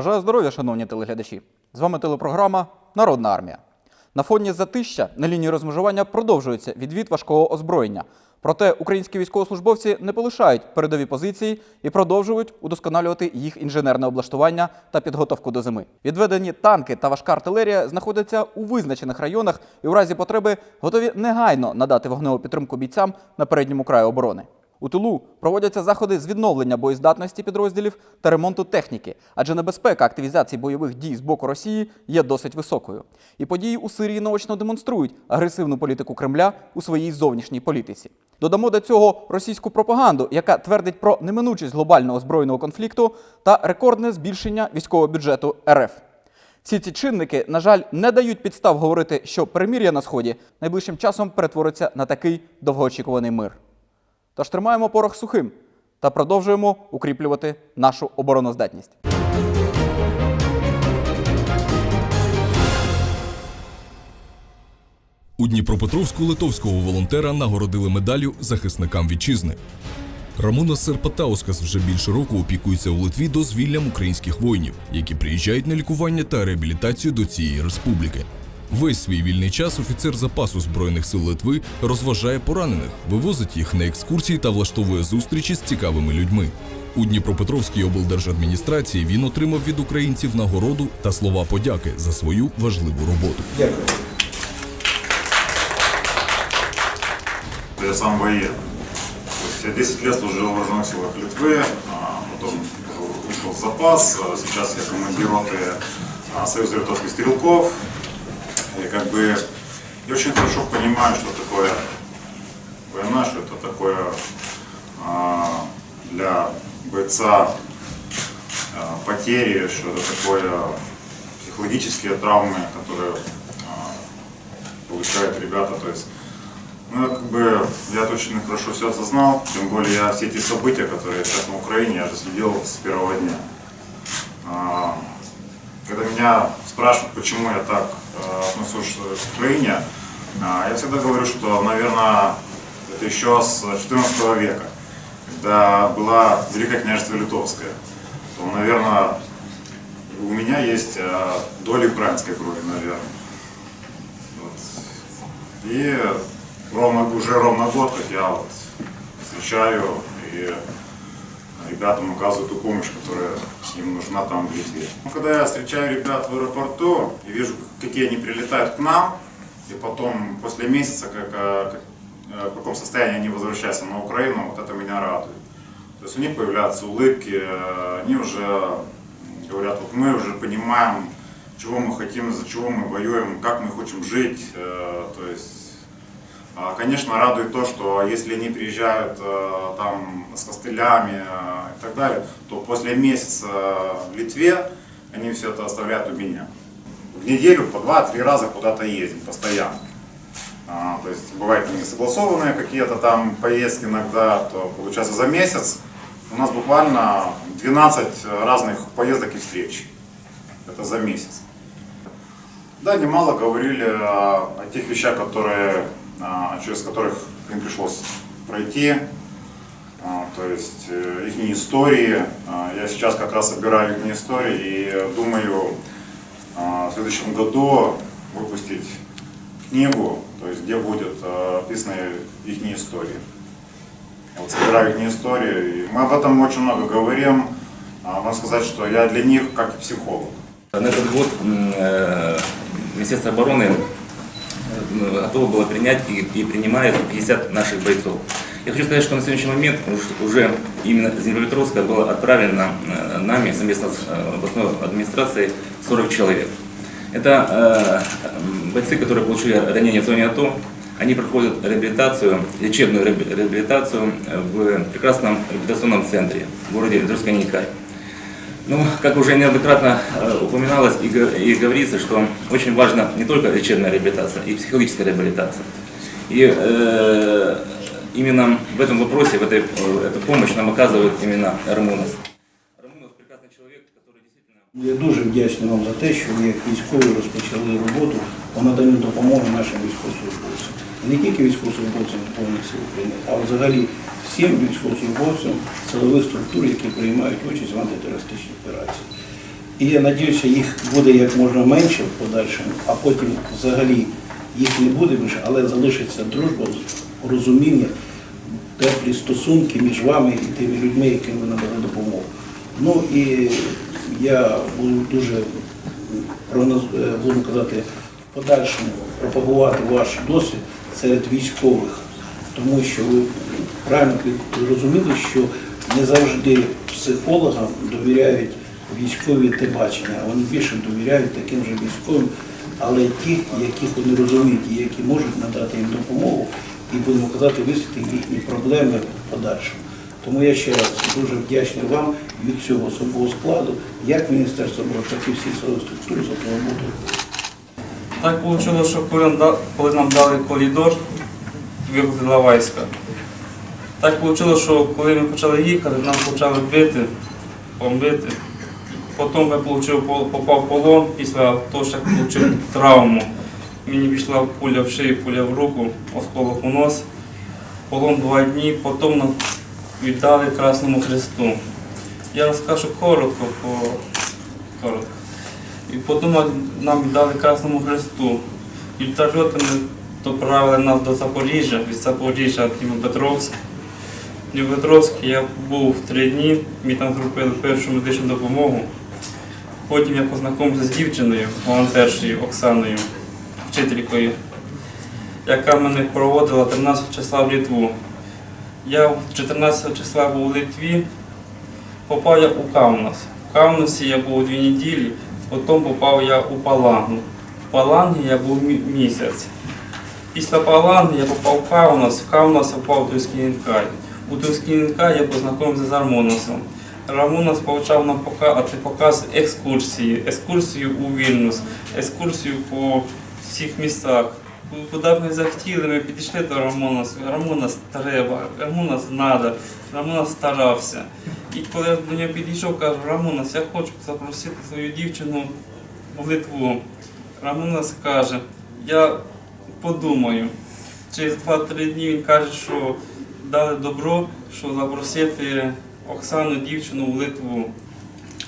Бажаю здоров'я, шановні телеглядачі. З вами телепрограма Народна армія. На фоні затища на лінії розмежування продовжується відвід важкого озброєння. Проте українські військовослужбовці не полишають передові позиції і продовжують удосконалювати їх інженерне облаштування та підготовку до зими. Відведені танки та важка артилерія знаходяться у визначених районах і у разі потреби готові негайно надати вогневу підтримку бійцям на передньому краю оборони. У тилу проводяться заходи з відновлення боєздатності підрозділів та ремонту техніки, адже небезпека активізації бойових дій з боку Росії є досить високою. І події у Сирії наочно демонструють агресивну політику Кремля у своїй зовнішній політиці. Додамо до цього російську пропаганду, яка твердить про неминучість глобального збройного конфлікту та рекордне збільшення військового бюджету РФ. Всі ці чинники, на жаль, не дають підстав говорити, що перемір'я на сході найближчим часом перетвориться на такий довгоочікуваний мир. Тож тримаємо порох сухим та продовжуємо укріплювати нашу обороноздатність. У Дніпропетровську литовського волонтера нагородили медаллю захисникам вітчизни. Рамона Серпатаускас вже більше року опікується у Литві дозвіллям українських воїнів, які приїжджають на лікування та реабілітацію до цієї республіки. Весь свій вільний час офіцер запасу збройних сил Литви розважає поранених, вивозить їх на екскурсії та влаштовує зустрічі з цікавими людьми. У Дніпропетровській облдержадміністрації він отримав від українців нагороду та слова подяки за свою важливу роботу. Дякую. Я сам военный. То есть я 10 лет служил в вооруженных силах Литвы, а потом ушел в запас, а сейчас я командир роты а, Союза литовских стрелков. И как бы я очень хорошо понимаю, что такое война, что это такое а, для бойца а, потери, что это такое психологические травмы, которые а, получают ребята. То есть ну, как бы я очень хорошо все осознал, тем более я все эти события, которые сейчас на Украине, я же следил с первого дня. А, Когда меня спрашивают, почему я так отношусь к Украине, а, я всегда говорю, что, наверное, это еще с 14 века, когда была Великое княжество Литовское, то, наверное, у меня есть э, доля украинской крови, наверное. Вот. И ровно, уже ровно год, как я вот встречаю и ребятам оказываю ту помощь, которая им нужна там в Литве. Ну, когда я встречаю ребят в аэропорту и вижу, какие они прилетают к нам, и потом после месяца, как, э, как, э, в каком состоянии они возвращаются на Украину, вот это меня радует. То есть у них появляются улыбки, э, они уже говорят, вот мы уже понимаем, чего мы хотим, за чего мы воюем, как мы хотим жить. То есть а, Конечно, радует то, что если они приезжают э, там с костылями э, и так далее, то после месяца в Литве они все это оставляют у меня. В неделю по два-три раза куда-то ездим постоянно. А, То есть бывают не согласованные какие-то там поездки иногда, то получается за месяц у нас буквально 12 разных поездок и встреч. Это за месяц. Да, немало говорили о, тех вещах, которые, а, через которых им пришлось пройти, А, то есть э, их истории. А, Я сейчас как раз собираю их истории и думаю а, в следующем году выпустить книгу, то есть где будет а, описаны их истории. Вот собираю их истории, и мы об этом очень много говорим. А, Можно сказать, что я для них как психолог. На этот год э, Министерство обороны готово было принять и, и принимает 50 наших бойцов. Я хочу сказать, что на сегодняшний момент уж- уже именно из Днепропетровска было отправлено э, нами совместно с э, областной администрацией 40 человек. Это э, бойцы, которые получили ранения в зоне АТО, они проходят реабилитацию, лечебную реаб- реабилитацию в прекрасном реабилитационном центре в городе Друсканикай. Ну, как уже неоднократно э, упоминалось и, го- и говорится, что очень важна не только лечебная реабилитация, и психологическая реабилитация. И э, именно в этом вопросе, в этой, э, эту помощь нам оказывает именно Рамунас. Рамунас прекрасный человек, который действительно... Я дуже вдячний вам за те, що ви як військові розпочали роботу по наданню допомоги нашим військовослужбовцям. Не тільки військовослужбовцям Збройних сил України, а взагалі всім військовослужбовцям силових структур, які приймають участь в антитерористичній операції. І я сподіваюся, їх буде як можна менше в подальшому, а потім взагалі їх не буде більше, але залишиться дружба, розуміння, теплі стосунки між вами і тими людьми, яким ви надали допомогу. Ну і я буду дуже прогноз- е, буду казати, в подальшому пропагувати ваш досвід серед військових, тому що ви правильно зрозуміли, що не завжди психологам довіряють військові телебачення, а вони більше довіряють таким же військовим, але ті, яких вони розуміють і які можуть надати їм допомогу, і будемо казати, висвітлити їхні проблеми в подальшому. Тому я ще раз дуже вдячний вам від цього особового складу, як Міністерства оборони, так і всіх силових структур за роботу. Так вийшло, що коли нам, дали коридор, вивезли війська. Так вийшло, що коли ми почали їхати, нам почали бити, бомбити. Потім я получив, попав в полон, після того, що я отримав травму. Мені пішла пуля в шию, пуля в руку, осколок у нос. Полон два дні, потім нам віддали Красному Христу. Я розкажу коротко, по коротко. І потім нам віддали Красному Христу. Вертольотами доправили нас до Запоріжжя, від Запоріжжя в Дніпропетровськ. В Дніпропетровськ я був три дні, мені там зробили першу медичну допомогу. Потім я познайомився з дівчиною, волонтершею Оксаною, вчителькою, яка мене проводила 13 числа в Літву. Я 14 числа був у Литві, попав я у Каунас. В Каунасі я був дві неділі, потім попав я у Палангу. В Палангі я був місяць. Після Паланги я попав в Каунас, в Каунас попав у Тускінкай. У Тускінкай я познайомився з Армоносом. Рамонос почав нам показ екскурсії, екскурсію у Вільнюс, екскурсію по всіх містах. Куди б ми захотіли, ми підійшли до Рамонаса. Рамонас треба, Рамонас треба, Рамонас старався. І коли я до нього підійшов, кажу, Рамонас, я хочу запросити свою дівчину в Литву. Рамонас каже, я подумаю. Через 2-3 дні він каже, що дали добро, що запросити Оксану дівчину в Литву.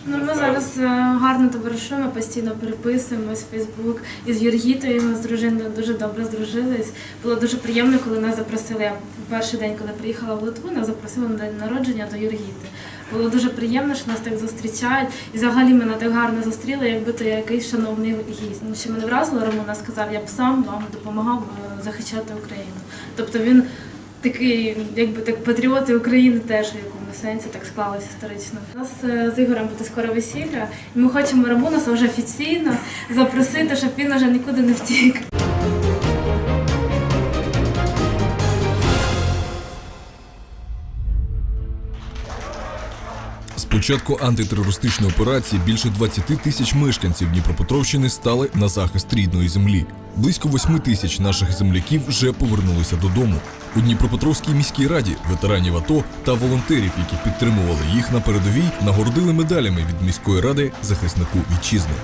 Ну, ми зараз е, гарно товаришуємо, постійно переписуємось в Фейсбук. І з Юргітою ми з дружиною дуже добре здружились. Було дуже приємно, коли нас запросили. Я перший день, коли приїхала в Литву, нас запросили на день народження до Юргіти. Було дуже приємно, що нас так зустрічають. І взагалі мене так гарно зустріли, якби то якийсь шановний гість. Ну, що мене вразило, Романа сказав, я б сам вам допомагав е, захищати Україну. Тобто він такий, якби так патріоти України теж в якому сенсі так склалось історично. У нас е, з Ігорем буде скоро весілля, і ми хочемо Рамонаса вже офіційно запросити, щоб він вже нікуди не втік. Початку антитерористичної операції більше 20 тисяч мешканців Дніпропетровщини стали на захист рідної землі. Близько 8 тисяч наших земляків вже повернулися додому. У Дніпропетровській міській раді ветеранів АТО та волонтерів, які підтримували їх на передовій, нагородили медалями від міської ради захиснику вітчизни.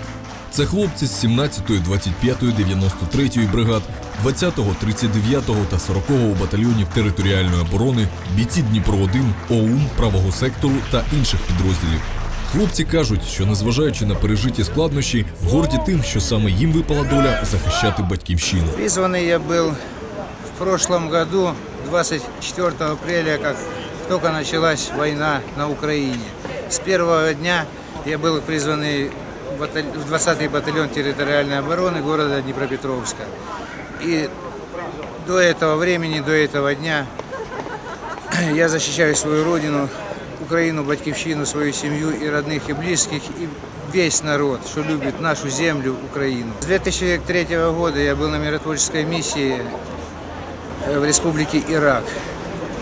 Це хлопці з 17-ї, 25-ї, 93-ї бригад, 20-го, 39-го та 40-го батальйонів територіальної оборони, бійці Дніпро-1, ОУН, правого сектору та інших підрозділів. Хлопці кажуть, що незважаючи на пережиті складнощі, горді тим, що саме їм випала доля захищати батьківщину. Призванный я был в прошлом году, 24 апреля, как только началась война на Украине. С первого дня я был призванный в баталь- в 20-й батальон территориальной обороны города Днепропетровска. И до этого времени, до этого дня я защищаю свою родину, Украину, батьківщину, свою семью и родных, и близких, и весь народ, что любит нашу землю, Украину. С 2003 года я был на миротворческой миссии э, в республике Ирак.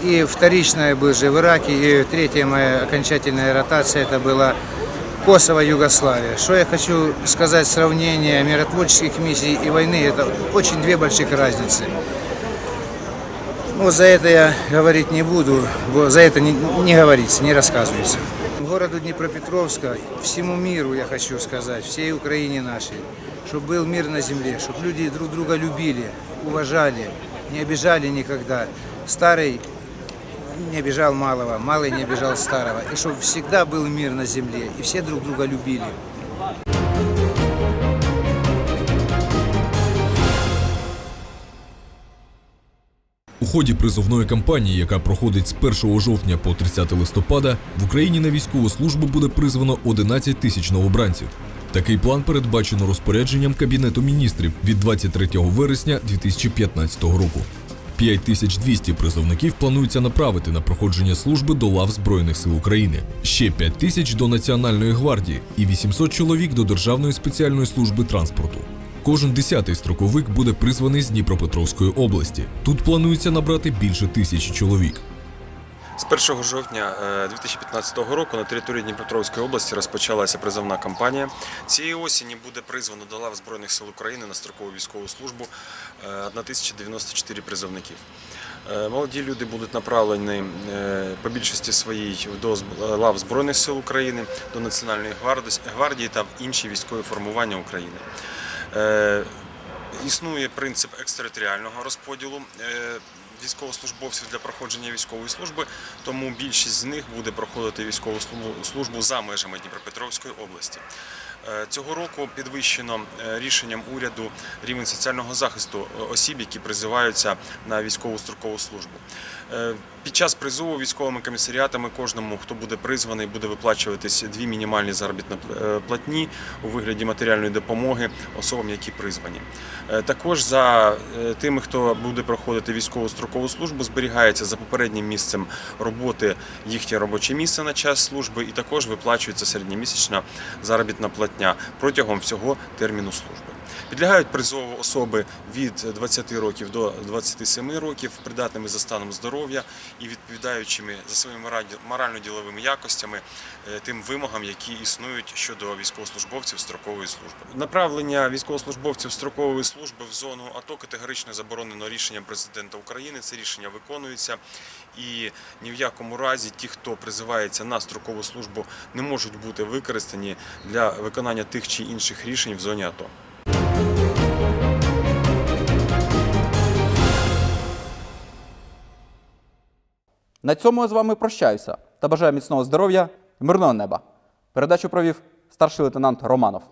И вторично я был же в Ираке, и третья моя окончательная ротация это была Косово, Югославия. Что я хочу сказать, сравнение миротворческих миссий и войны, это очень две больших разницы. Ну, за это я говорить не буду, за это не, не говорится, не рассказывается. Городу Днепропетровска, всему миру я хочу сказать, всей Украине нашей, чтобы был мир на земле, чтобы люди друг друга любили, уважали, не обижали никогда. Старый не обижал малого, малый не обижал старого, и чтобы всегда был мир на земле, и все друг друга любили. У ході призовної кампанії, яка проходить з 1 жовтня по 30 листопада, в Україні на військову службу буде призвано 11 тисяч новобранців. Такий план передбачено розпорядженням Кабінету міністрів від 23 вересня 2015 року. 5200 призовників планується направити на проходження служби до лав Збройних сил України, ще 5 тисяч до Національної гвардії і 800 чоловік до Державної спеціальної служби транспорту. Кожен десятий строковик буде призваний з Дніпропетровської області. Тут планується набрати більше тисячі чоловік. З 1 жовтня е, 2015 року на території Дніпропетровської області розпочалася призовна кампанія. Цієї осені буде призвано до лав Збройних сил України на строкову військову службу е, 1094 призовників. Е, Молоді люди будуть направлені е, по більшості своїй до лав Збройних сил України, до Національної гвардії- та в інші військові формування України. Е, Існує принцип екстериторіального розподілу е, військовослужбовців для проходження військової служби, тому більшість з них буде проходити військову службу- за межами Дніпропетровської області. Е, Цього року підвищено е, рішенням уряду рівень соціального захисту е, осіб, які призиваються на військову строкову службу. Під час призову військовими комісаріатами кожному, хто буде призваний, буде виплачуватись дві мінімальні заробітні платні у вигляді матеріальної допомоги особам, які призвані. Також за тими, хто буде проходити військову строкову службу, зберігається за попереднім місцем роботи їхнє робоче місце на час служби, і також виплачується середньомісячна заробітна платня протягом всього терміну служби. Підлягають призову особи від 20 років до 27 років, придатними за станом здоров'я і відповідаючими за своїми морально-діловими якостями е, тим вимогам, які існують щодо військовослужбовців строкової служби. Направлення військовослужбовців строкової служби в зону АТО категорично заборонено рішенням президента України. Це рішення виконується, і ні в якому разі ті, хто призивається на строкову службу, не можуть бути використані для виконання тих чи інших рішень в зоні АТО. На цьому я з вами прощаюся та бажаю міцного здоров'я і мирного неба. Передачу провів старший лейтенант Романов.